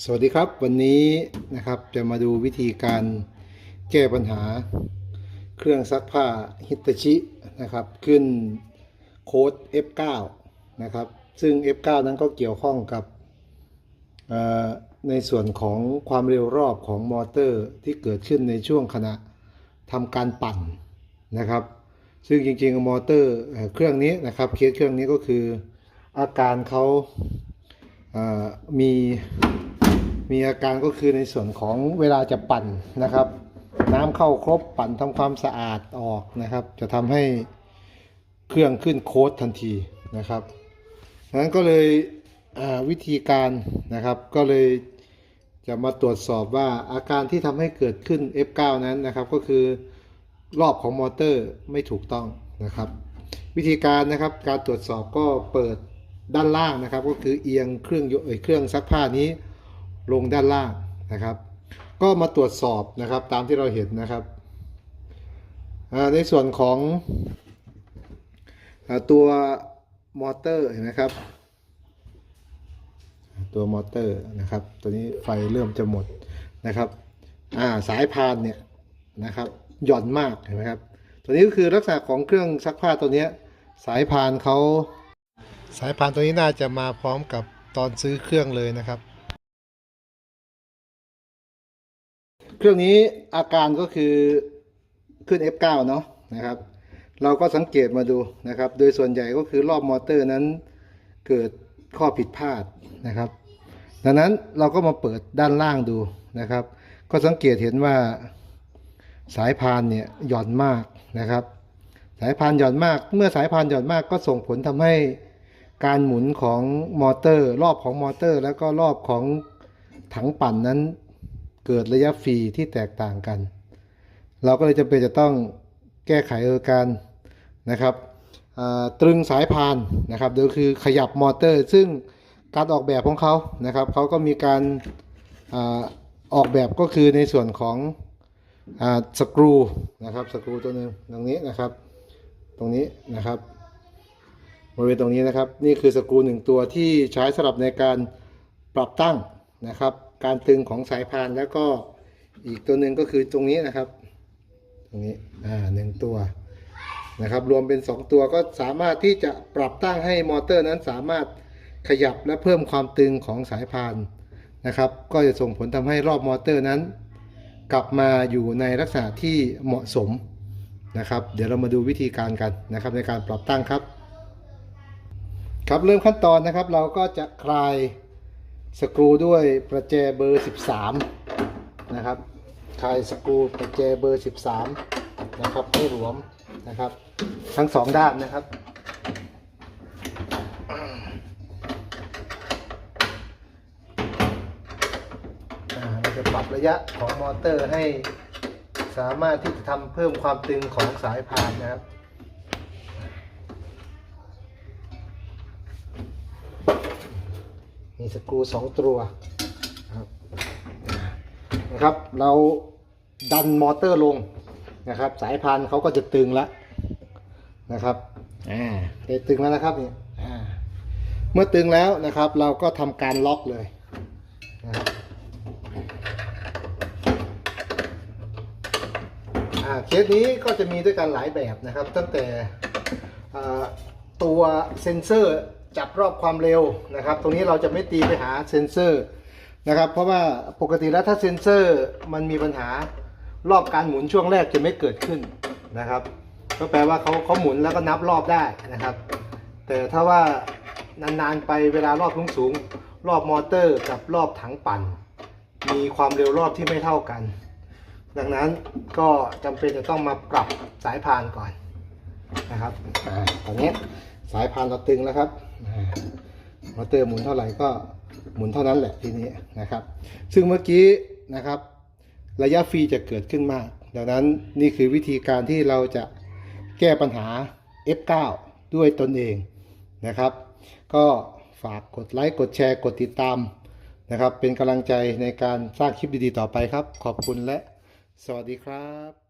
สวัสดีครับวันนี้นะครับจะมาดูวิธีการแก้ปัญหาเครื่องซักผ้าฮิตาชินะครับขึ้นโค้ด F9 นะครับซึ่ง F9 นั้นก็เกี่ยวข้องกับในส่วนของความเร็วรอบของมอเตอร์ที่เกิดขึ้นในช่วงขณะทำการปั่นนะครับ ซึ่งจริงๆมอเตอร์เครื่องนี้นะครับเคสเครื่องนี้ก็คืออาการเขามี มีอาการก็คือในส่วนของเวลาจะปั่นนะครับ น้ำเข้าครบปั่นทำความสะอาดออกนะครับ จะทำให้เครื่องขึ้นโค้ดทันทีนะครับดังนั้นก็เลยวิธีการนะครับก็เลยจะมาตรวจสอบว่าอาการที่ทำให้เกิดขึ้น F9 นั้นนะครับ ก็คือรอบของมอเตอร์ไม่ถูกต้องนะครับ วิธีการนะครับการตรวจสอบก็เปิดด้านล่างนะครับ ก็คือเอียงเครื่องยกเอ่ยเครื่องซักผ้านี้ ลงด้านล่างนะครับ ก็มาตรวจสอบนะครับตามที่เราเห็นนะครับในส่วนของตัวมอเตอร์เห็นไหมครับ ตัวมอเตอร์นะครับ ตัวนี้ไฟเริ่มจะหมดนะครับาสายพานเนี่ยนะครับหย่อนมากเห็นไหมครับ ตัวนี้ก็คือลักษณะของเครื่องซักผ้าตัวนี้สายพานเขาสายพานตัวนี้น่าจะมาพร้อมกับตอนซื้อเครื่องเลยนะครับ เครื่องนี้อาการก็คือขึ้น F9 เนาะนะครับ เราก็สังเกตมาดูนะครับ โดยส่วนใหญ่ก็คือรอบมอเตอร์นั้นเกิดข้อผิดพลาดนะครับ ดังนั้นเราก็มาเปิดด้านล่างดูนะครับ ก็สังเกตเห็นว่าสายพานเนี่ยหย่อนมากนะครับ สายพานหย่อนมาก เมื่อสายพานหย่อนมากก็ส่งผลทำให้การหมุนของมอเตอร์ รอบของมอเตอร์ แล้วก็รอบของถังปั่นนั้น เกิดระยะฟรีที่แตกต่างกัน เราก็เลยจำเป็นจะต้องแก้ไขอาการนะครับตรึงสายพานนะครับโดยคือขยับมอเตอร์ ซึ่งการออกแบบของเขานะครับเขาก็มีการอออกแบบก็คือในส่วนของอสกรูนะครับสกรูตัวหนึ่งตรงนี้นะครับ ตรงนี้นะครับบริเวณตรงนี้นะครับ นี่คือสกรูหนึ่งตัวที่ใช้สำหรับในการปรับตั้งนะครับ การตึงของสายพานแล้วก็อีกตัวหนึ่งก็คือตรงนี้นะครับ ตรงนี้อ่าหนึ่งตัวนะครับ รวมเป็น 2 ตัวก็สามารถที่จะปรับตั้งให้มอเตอร์นั้นสามารถขยับและเพิ่มความตึงของสายพานนะครับ ก็จะส่งผลทำให้รอบมอเตอร์นั้น กลับมาอยู่ในลักษณะที่เหมาะสมนะครับ เดี๋ยวเรามาดูวิธีการกันนะครับ ในการปรับตั้งครับ ครับเริ่มขั้นตอนนะครับ เราก็จะคลาย สกรูด้วยประแจเบอร์ 13 นะครับคายสกรูประแจเบอร์ 13 นะครับให้หลวมนะครับ ทั้งสองด้านนะครับเราจะปรับระยะของมอเตอร์ให้สามารถที่จะทำเพิ่มความตึงของสายพานนะครับ มีสกรูสองตัวนะครับนะครับ เราดันมอเตอร์ลงนะครับ สายพานเขาก็จะตึงแล้วนะครับอ่าได้ตึงแล้วนะครับเนี่ยอ่าเมื่อตึงแล้วนะครับ เราก็ทำการล็อกเลยนะครับอ่าเคสนี้ก็จะมีด้วยกันหลายแบบนะครับ ตั้งแต่อ่าตัวเซ็นเซอร์ จับรอบความเร็วนะครับ ตรงนี้เราจะไม่ตีไปหาเซ็นเซอร์นะครับ เพราะว่าปกติแล้วถ้าเซ็นเซอร์มันมีปัญหารอบการหมุนช่วงแรกจะไม่เกิดขึ้นนะครับ ก็แปลว่าเขาเขาหมุนแล้วก็นับรอบได้นะครับ แต่ถ้าว่านานๆไปเวลารอบสูงๆรอบมอเตอร์กับรอบถังปั่น มีความเร็วรอบที่ไม่เท่ากัน ดังนั้นก็จำเป็นจะต้องมาปรับสายพานก่อน นะครับอาตอนนี้สายพานเราตึงแล้วครับอ่ามอเตอร์หมุนเท่าไหร่ก็หมุนเท่านั้นแหละทีนี้นะครับ ซึ่งเมื่อกี้นะครับ ระยะฟรีจะเกิดขึ้นมาก ดังนั้นนี่คือวิธีการที่เราจะแก้ปัญหา F9 ด้วยตนเองนะครับ ก็ฝากกดไลค์กดแชร์กดติดตามนะครับ เป็นกำลังใจในการสร้างคลิปดีๆต่อไปครับ ขอบคุณและสวัสดีครับ